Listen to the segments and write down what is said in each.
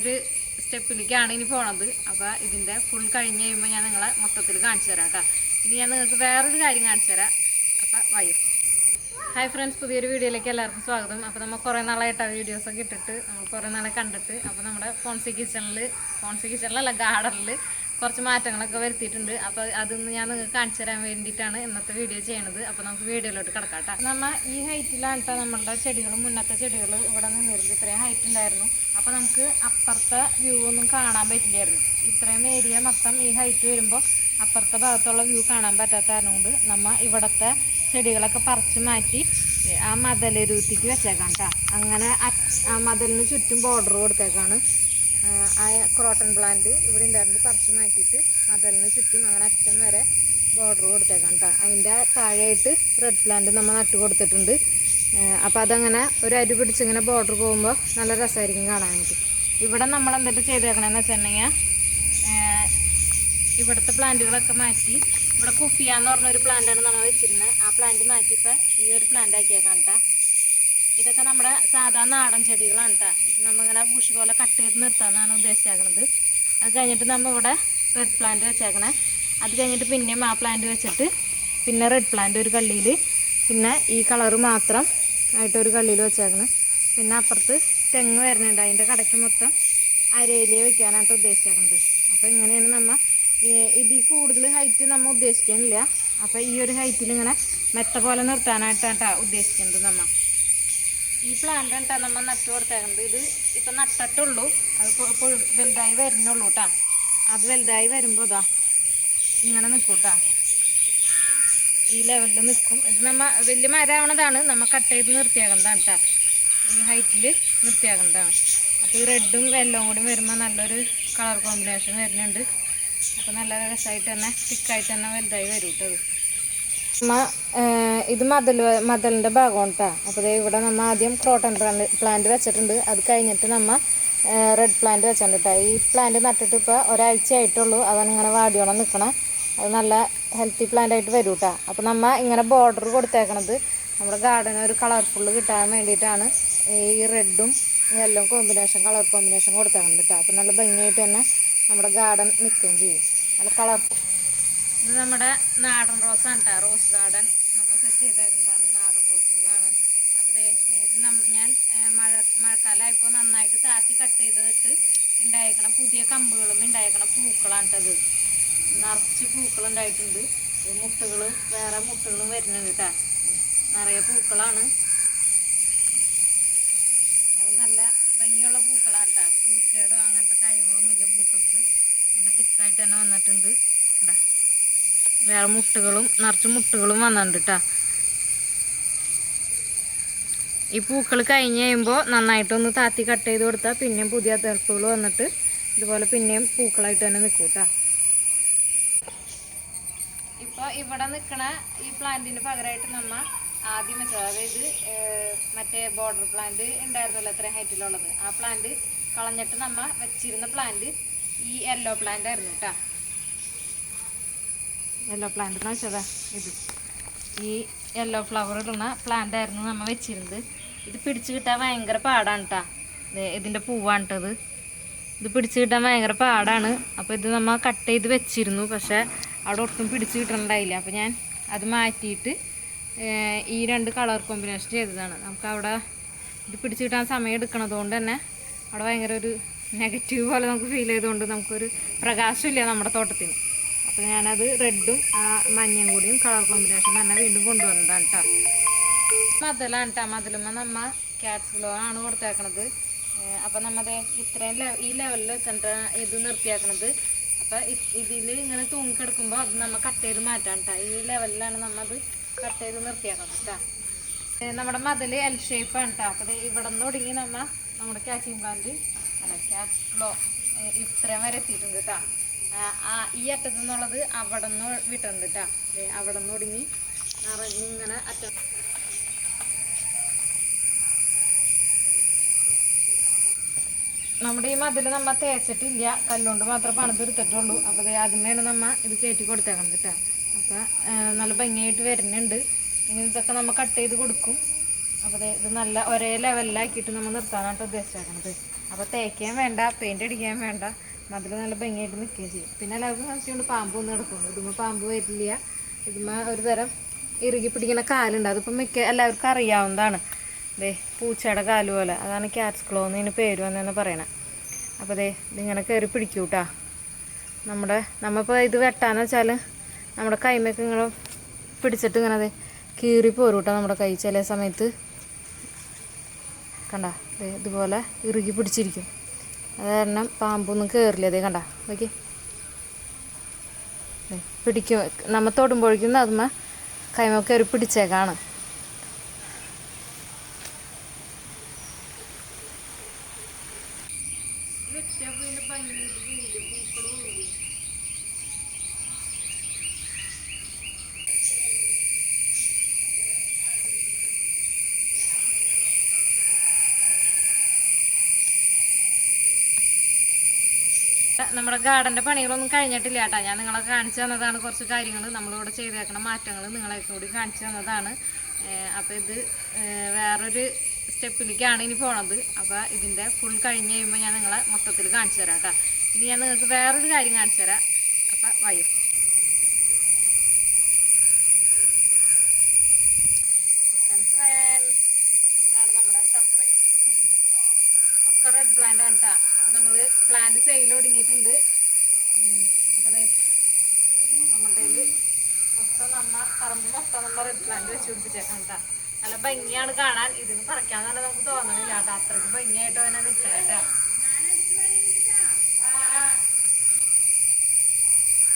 ഒരു സ്റ്റെപ്പിലേക്കാണ് ഇനി പോണത്. അപ്പോൾ ഇതിന്റെ ഫുൾ കഴിഞ്ഞ് കഴിയുമ്പോൾ ഞാൻ നിങ്ങളെ മൊത്തത്തിൽ കാണിച്ചു തരാം കേട്ടോ ഇനി ഞാൻ നിങ്ങൾക്ക് വേറൊരു കാര്യം കാണിച്ചു തരാം. അപ്പോൾ വയ്യ ഹായ് ഫ്രണ്ട്സ് പുതിയൊരു വീഡിയോയിലേക്ക് എല്ലാവർക്കും സ്വാഗതം. അപ്പോൾ നമ്മൾ കുറേ നാളായിട്ടാണ് വീഡിയോസൊക്കെ ഇട്ടിട്ട് നമ്മൾ കുറേ നാളെ കണ്ടിട്ട് അപ്പോൾ നമ്മുടെ ഫോൺസി കിച്ചണിൽ ഫോൺസി കിച്ചണിലല്ല ഗാർഡനിൽ കുറച്ച് മാറ്റങ്ങളൊക്കെ വരുത്തിയിട്ടുണ്ട്. അപ്പോൾ അതൊന്ന് ഞാൻ നിങ്ങൾക്ക് കാണിച്ചു തരാൻ വേണ്ടിയിട്ടാണ് ഇന്നത്തെ വീഡിയോ ചെയ്യണത്. അപ്പോൾ നമുക്ക് വീഡിയോയിലോട്ട് കിടക്കാം കേട്ടോ. നമ്മൾ ഈ ഹൈറ്റിലാണ് കേട്ടോ നമ്മളുടെ ചെടികൾ മുന്നത്തെ ചെടികൾ ഇവിടെ നിന്നിരുന്നു ഇത്രയും ഹൈറ്റ് ഉണ്ടായിരുന്നു. അപ്പോൾ നമുക്ക് അപ്പുറത്തെ വ്യൂ ഒന്നും കാണാൻ പറ്റില്ലായിരുന്നു. ഇത്രയും ഏരിയ മൊത്തം ഈ ഹൈറ്റ് വരുമ്പോൾ അപ്പുറത്തെ ഭാഗത്തുള്ള വ്യൂ കാണാൻ പറ്റാത്ത കാരണം കൊണ്ട് നമ്മ ഇവിടുത്തെ ചെടികളൊക്കെ പറിച്ച് മാറ്റി ആ മതലരുത്തിക്ക് വെച്ചേക്കാം കേട്ടോ അങ്ങനെ ആ മതലിന് ചുറ്റും ബോർഡർ കൊടുത്തേക്കാണ്. ആ, ക്രോട്ടൺ പ്ലാന്റ് ഇവിടെ ഉണ്ടായിരുന്നു. പറിച്ച് മാറ്റിയിട്ട് അതെല്ലാം ചുറ്റും അങ്ങനെ അറ്റം വരെ ബോർഡർ കൊടുത്തേക്കാം കേട്ടോ അതിന്റെ താഴെയായിട്ട് റെഡ് പ്ലാന്റ് നമ്മൾ നട്ട് കൊടുത്തിട്ടുണ്ട്. അപ്പോൾ അതങ്ങനെ ഒരു അരി പിടിച്ചിങ്ങനെ ബോർഡർ പോകുമ്പോൾ നല്ല രസമായിരിക്കും കാണാനായിട്ട്. ഇവിടെ നമ്മൾ എന്തിട്ട് ചെയ്തേക്കണമെന്ന് വെച്ചിട്ടുണ്ടെങ്കിൽ ഇവിടുത്തെ പ്ലാന്റുകളൊക്കെ മാറ്റി ഇവിടെ കുഫിയ എന്ന് പറഞ്ഞൊരു പ്ലാന്റാണ് നമ്മൾ വെച്ചിരുന്നത്. ആ പ്ലാന്റ് മാറ്റി ഇപ്പം ഈ ഒരു പ്ലാന്റ് ആക്കിയേക്കാം കേട്ടോ ഇതൊക്കെ നമ്മുടെ സാധാ നാടൻ ചെടികളാണ് കേട്ടോ നമ്മളിങ്ങനെ ബുഷ് പോലെ കട്ട് ചെയ്ത് നിർത്താമെന്നാണ് ഉദ്ദേശിച്ചേക്കണത്. അത് കഴിഞ്ഞിട്ട് നമ്മൾ ഇവിടെ റെഡ് പ്ലാന്റ് വെച്ചേക്കണേ. അത് കഴിഞ്ഞിട്ട് പിന്നെയും ആ പ്ലാന്റ് വെച്ചിട്ട് പിന്നെ റെഡ് പ്ലാന്റ് ഒരു കള്ളിയിൽ പിന്നെ ഈ കളറ് മാത്രം ആയിട്ടൊരു കള്ളിയിൽ വെച്ചേക്കണ്. പിന്നെ അപ്പുറത്ത് തെങ്ങ് വരുന്നുണ്ട്. അതിന്റെ കടയ്ക്ക് മൊത്തം അരയിലേ വെക്കാനായിട്ട് ഉദ്ദേശിച്ചേക്കണത്. അപ്പോൾ ഇങ്ങനെയാണ് നമ്മൾ ഇതിൽ കൂടുതൽ ഹൈറ്റ് നമ്മൾ ഉദ്ദേശിക്കുന്നില്ല അപ്പോൾ ഈ ഒരു ഹൈറ്റിൽ ഇങ്ങനെ മെത്ത പോലെ നിർത്താനായിട്ടാണ് ട്ടോ ഉദ്ദേശിക്കുന്നത് നമ്മൾ ഈ പ്ലാന്റ് കേട്ടോ നമ്മൾ നട്ടു കൊടുത്തേക്കുന്നത് ഇത് ഇപ്പം നട്ടിട്ടുള്ളൂ. അത് വലുതായി വരുന്നുള്ളൂ കേട്ടോ അത് വലുതായി വരുമ്പോൾ ഇതാ ഇങ്ങനെ നിൽക്കും കേട്ടോ ഈ ലെവലിൽ നിൽക്കും ഇത് നമ്മ വലിയ മരമാവണതാണ് നമ്മൾ കട്ട് ചെയ്ത് നിർത്തിയാക്കുന്നതാണ് കേട്ടോ ഈ ഹൈറ്റിൽ നിർത്തിയാക്കുന്നതാണ്. അപ്പോൾ ഈ റെഡും വെല്ലവും കൂടി വരുമ്പോൾ നല്ലൊരു കളർ കോമ്പിനേഷൻ വരുന്നുണ്ട്. അപ്പോൾ നല്ല രസമായിട്ട് തന്നെ തിക്കായിട്ട് തന്നെ വലുതായി വരും കേട്ടോ നമ്മ ഇത് മതൽ മതലിന്റെ ഭാഗമാണ് കേട്ടോ അപ്പോൾ ഇവിടെ നമ്മൾ ആദ്യം ക്രോട്ടൺ പ്ലാന്റ് പ്ലാന്റ് വെച്ചിട്ടുണ്ട്. അത് കഴിഞ്ഞിട്ട് നമ്മൾ റെഡ് പ്ലാന്റ് വെച്ചിട്ടുണ്ട് ഈ പ്ലാന്റ് നട്ടിട്ട് ഇപ്പോൾ ഒരാഴ്ച ആയിട്ടുള്ളൂ. അതാണ് ഇങ്ങനെ വാടിയോണം നിൽക്കണം അത് നല്ല ഹെൽത്തി പ്ലാന്റ് ആയിട്ട് വരും കേട്ടോ അപ്പോൾ നമ്മൾ ഇങ്ങനെ ബോർഡർ കൊടുത്തേക്കണത് നമ്മുടെ ഗാർഡൻ ഒരു കളർഫുൾ കിട്ടാൻ വേണ്ടിയിട്ടാണ് ഈ റെഡും യെല്ലോ കോമ്പിനേഷൻ കളർ കോമ്പിനേഷൻ കൊടുത്തേക്കണത് കേട്ടോ അപ്പോൾ നല്ല ഭംഗിയായിട്ട് തന്നെ നമ്മുടെ ഗാർഡൻ നിൽക്കുകയും ചെയ്യും. നല്ല കളർഫുൾ ഇത് നമ്മുടെ നാടൻ റോസാണ് കേട്ടോ റോസ് ഗാർഡൻ നമ്മൾ സെറ്റ് ചെയ്തേക്കുന്നതാണ് നാടൻ റോസുകളാണ്. അപ്പോൾ ഇത് ഞാൻ മഴ മഴക്കാലമായപ്പോൾ നന്നായിട്ട് താത്തി കട്ട് ചെയ്തിട്ട് ഉണ്ടായേക്കണ പുതിയ കമ്പുകളും ഉണ്ടായേക്കണ പൂക്കളാണ് കേട്ടത് നിറച്ച് പൂക്കൾ ഉണ്ടായിട്ടുണ്ട് മുട്ടുകൾ വേറെ മുട്ടുകളും വരുന്നുണ്ട് കേട്ടോ നിറയെ പൂക്കളാണ്. അത് നല്ല ഭംഗിയുള്ള പൂക്കളാണ് കേട്ടോ പുളിക്കേടോ അങ്ങനത്തെ കാര്യങ്ങളൊന്നുമില്ല പൂക്കൾക്ക്. നല്ല തിക്കായിട്ട് തന്നെ വന്നിട്ടുണ്ട്. കേട്ടാ വേറെ മുട്ടുകളും നിറച്ച് മുട്ടുകളും വന്നിട്ടുണ്ട് കേട്ടോ ഈ പൂക്കൾ കഴിഞ്ഞ് കഴിയുമ്പോൾ നന്നായിട്ടൊന്ന് താത്തി കട്ട് ചെയ്ത് കൊടുത്താൽ പിന്നെയും പുതിയ തെളുപ്പുകൾ വന്നിട്ട് ഇതുപോലെ പിന്നെയും പൂക്കളായിട്ട് തന്നെ നിൽക്കും കേട്ടോ ഇപ്പോൾ ഇവിടെ നിൽക്കണ ഈ പ്ലാന്റിന് പകരമായിട്ട് നമ്മൾ ആദ്യം വെച്ചത് അതായത് മറ്റേ ബോർഡർ പ്ലാന്റ് ഉണ്ടായിരുന്നല്ലോ അത്രയും ഹൈറ്റിലുള്ളത് ആ പ്ലാന്റ് കളഞ്ഞിട്ട് നമ്മൾ വെച്ചിരുന്ന പ്ലാന്റ് ഈ യെല്ലോ പ്ലാന്റ് ആയിരുന്നു കേട്ടോ യെല്ലോ പ്ലാന്റ് എന്ന് വെച്ചതാ ഇത്. ഈ യെല്ലോ ഫ്ലവർ ഇടുന്ന പ്ലാന്റ് ആയിരുന്നു നമ്മൾ വെച്ചിരുന്നത്. ഇത് പിടിച്ച് കിട്ടാൻ ഭയങ്കര പാടാണ് കേട്ടോ ഇതിന്റെ പൂവാണ് കേട്ടത് ഇത് പിടിച്ച് കിട്ടാൻ ഭയങ്കര പാടാണ്. അപ്പോൾ ഇത് നമ്മൾ കട്ട് ചെയ്ത് വെച്ചിരുന്നു. പക്ഷേ അവിടെ ഒട്ടും പിടിച്ച് കിട്ടണ്ടായില്ല അപ്പോൾ ഞാൻ അത് മാറ്റിയിട്ട് ഈ രണ്ട് കളർ കോമ്പിനേഷൻ ചെയ്തതാണ്. നമുക്ക് അവിടെ ഇത് പിടിച്ച് കിട്ടാൻ സമയം എടുക്കണത് കൊണ്ട് തന്നെ അവിടെ ഭയങ്കര ഒരു നെഗറ്റീവ് പോലെ നമുക്ക് ഫീൽ ചെയ്തുകൊണ്ട് നമുക്കൊരു പ്രകാശമില്ല നമ്മുടെ തോട്ടത്തിന്. അപ്പോൾ ഞാനത് റെഡും ആ മഞ്ഞയും കൂടിയും കളർ കോമ്പിനേഷൻ തന്നെ വീണ്ടും കൊണ്ടുവന്നതാണ് കേട്ടോ മതിലാണ് കേട്ടോ മതിലുമ്പോൾ നമ്മ ക്യാറ്റ്സ് ഗ്ലോ ആണ് കൊടുത്തേക്കണത്. അപ്പം നമ്മത് ഇത്രയും ഈ ലെവലിൽ വെച്ചിട്ട് ഇത് നിർത്തിയാക്കണത്. അപ്പം ഇതിൽ ഇങ്ങനെ തൂങ്ങിക്കിടക്കുമ്പോൾ അത് നമ്മൾ കട്ട് ചെയ്ത് മാറ്റാം കേട്ടോ ഈ ലെവലിലാണ് നമ്മത് കട്ട് ചെയ്ത് നിർത്തിയാക്കണം കേട്ടോ നമ്മുടെ മതിൽ എൽ ഷേപ്പാണ് കേട്ടോ അപ്പോൾ ഇവിടെ നിന്ന് തുടങ്ങി നമ്മ നമ്മുടെ ക്യാച്ചിങ് പ്ലാന്റ് അല്ല ക്യാച്ച് ഫ്ലോ ഇത്രയും വരെ എത്തിയിട്ടുണ്ട് കേട്ടോ ഈ അറ്റത്തു നിന്നുള്ളത് അവിടെ നിന്ന് വിട്ടുണ്ട് കേട്ടോ അവിടെ നിന്ന് തുടങ്ങി നിറഞ്ഞിങ്ങനെ അറ്റം നമ്മുടെ ഈ മതിൽ നമ്മ തേച്ചിട്ടില്ല. കല്ലുകൊണ്ട് മാത്രമേ പണിതെടുത്തിട്ടുള്ളൂ. അപ്പോൾ അതിന്മേണ് നമ്മ ഇത് കയറ്റി കൊടുത്തേക്കണം കേട്ടോ അപ്പോൾ നല്ല ഭംഗിയായിട്ട് വരുന്നുണ്ട്. ഇനി ഇതൊക്കെ നമ്മൾ കട്ട് ചെയ്ത് കൊടുക്കും. അപ്പോൾ ഇത് നല്ല ഒരേ ലെവലിലാക്കിയിട്ട് നമ്മൾ നിർത്താനായിട്ട് ഉദ്ദേശിച്ചേക്കണത്. അപ്പോൾ തേക്കാൻ വേണ്ട പെയിന്റ് അടിക്കാൻ വേണ്ട. മതിൽ നല്ല ഭംഗിയായിട്ട് നിൽക്കുകയും ചെയ്യും. പിന്നെ എല്ലാവർക്കും സംശയമുണ്ട് പാമ്പ് ഒന്നും നടക്കുന്നു ഇതുമ്പോൾ പാമ്പ് വരില്ല. ഇതുമ്മ ഒരു തരം ഇറുകി പിടിക്കുന്ന കാലുണ്ട്. അതിപ്പോൾ മിക്ക എല്ലാവർക്കും അറിയാവുന്നതാണ്. ദേ പൂച്ചയുടെ കാൽ പോലെ. അതാണ് ക്യാറ്റ്സ് ക്ലോ എന്ന് ഇതിന് പേര് വന്നതെന്ന് പറയണത് അപ്പോൾ ദേ ഇതിങ്ങനെ കയറി പിടിക്കൂട്ടാ. നമ്മുടെ നമ്മളിപ്പോൾ ഇത് വെട്ടാന്ന് വെച്ചാൽ നമ്മുടെ കൈമൊക്കെ ഇങ്ങനെ പിടിച്ചിട്ട് ഇങ്ങനെ അതെ കീറി കേട്ടോ നമ്മുടെ കൈ. ചില സമയത്ത് കണ്ട ദേ ഇതുപോലെ ഇറുകി പിടിച്ചിരിക്കും. അത് കാരണം പാമ്പൊന്നും കയറില്ല അതേ കണ്ട നോക്കി. പിടിക്കും. നമ്മ തൊടുമ്പോഴേക്കും അതുമ്മ കൈമ കയറി പിടിച്ചേക്കാണ്. നമ്മുടെ ഗാർഡന്റെ പണികളൊന്നും കഴിഞ്ഞിട്ടില്ല കേട്ടോ. ഞാൻ നിങ്ങളെ കാണിച്ചു തന്നതാണ് കുറച്ച് കാര്യങ്ങൾ നമ്മളിവിടെ ചെയ്തേക്കണ മാറ്റങ്ങൾ നിങ്ങളെ കൂടി കാണിച്ചു തന്നതാണ്. അപ്പോൾ ഇത് വേറൊരു സ്റ്റെപ്പിലേക്കാണ് ഇനി പോണത്. അപ്പോൾ ഇതിന്റെ ഫുൾ കഴിഞ്ഞ് കഴിയുമ്പോൾ ഞാൻ നിങ്ങളെ മൊത്തത്തിൽ കാണിച്ചു തരാം കേട്ടോ. ഇനി ഞാൻ നിങ്ങൾക്ക് വേറൊരു കാര്യം കാണിച്ചു തരാം. അപ്പോൾ വയ്യും. ഇതാണ് നമ്മുടെ സർപ്രൈസ് ഒക്കെ റെഡ് പ്ലാന്റ് ആണ് കേട്ടോ അപ്പൊ നമ്മൾ പ്ലാന്റ് സെയിൽ ഒടുങ്ങിയിട്ടുണ്ട് അതെ നമ്മുടെ മൊത്തം നമ്മ പറമ്പ് മൊത്തം നമ്മൾ റെഡ് പ്ലാന്റ് വെച്ച് പിടിപ്പിച്ചേക്കാം കേട്ടോ നല്ല ഭംഗിയാണ് കാണാൻ. ഇതിന് പറിക്കാൻ തന്നെ നമുക്ക് തോന്നണില്ല കേട്ടോ അത്രയ്ക്ക് ഭംഗിയായിട്ട് തന്നെ നിൽക്കണം കേട്ടോ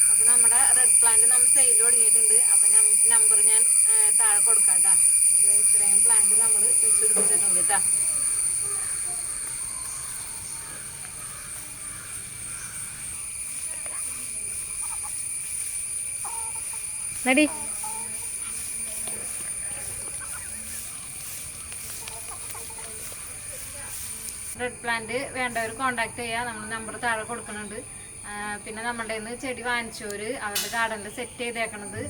അപ്പൊ നമ്മുടെ റെഡ് പ്ലാന്റ് നമ്മൾ സെയിൽ തുടങ്ങിയിട്ടുണ്ട്. അപ്പൊ നമ്പർ ഞാൻ താഴെ കൊടുക്കാം കേട്ടോ ഇത്രയും പ്ലാന്റ് നമ്മൾ വെച്ച് പിടിപ്പിച്ചിട്ടുണ്ട് കേട്ടോ നടി. റെഡ് പ്ലാന്റ് വേണ്ടവർ കോണ്ടാക്ട് ചെയ്യുക നമ്മൾ നമ്പർ താഴെ കൊടുക്കുന്നുണ്ട്. പിന്നെ നമ്മുടെ നിന്ന് ചെടി വാങ്ങിച്ചവർ അവരുടെ ഗാർഡനിൽ സെറ്റ് ചെയ്തേക്കണത്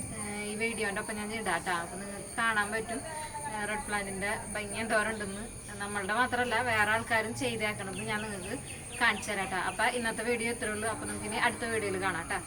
ഈ വീഡിയോന്റെ ഒപ്പം ഞാൻ ഇടാം കേട്ടോ അപ്പം നിങ്ങൾക്ക് കാണാൻ പറ്റും. റെഡ് പ്ലാന്റിന്റെ ഭംഗി എന്തോരുണ്ടെന്ന്. നമ്മളുടെ മാത്രമല്ല വേറെ ആൾക്കാരും ചെയ്തേക്കണത് ഞാൻ നിങ്ങൾക്ക് കാണിച്ചു തരാം കേട്ടോ അപ്പോൾ ഇന്നത്തെ വീഡിയോ ഇത്രേ ഉള്ളൂ. അപ്പോൾ നമുക്ക് ഇനി അടുത്ത വീഡിയോയിൽ കാണാം കേട്ടോ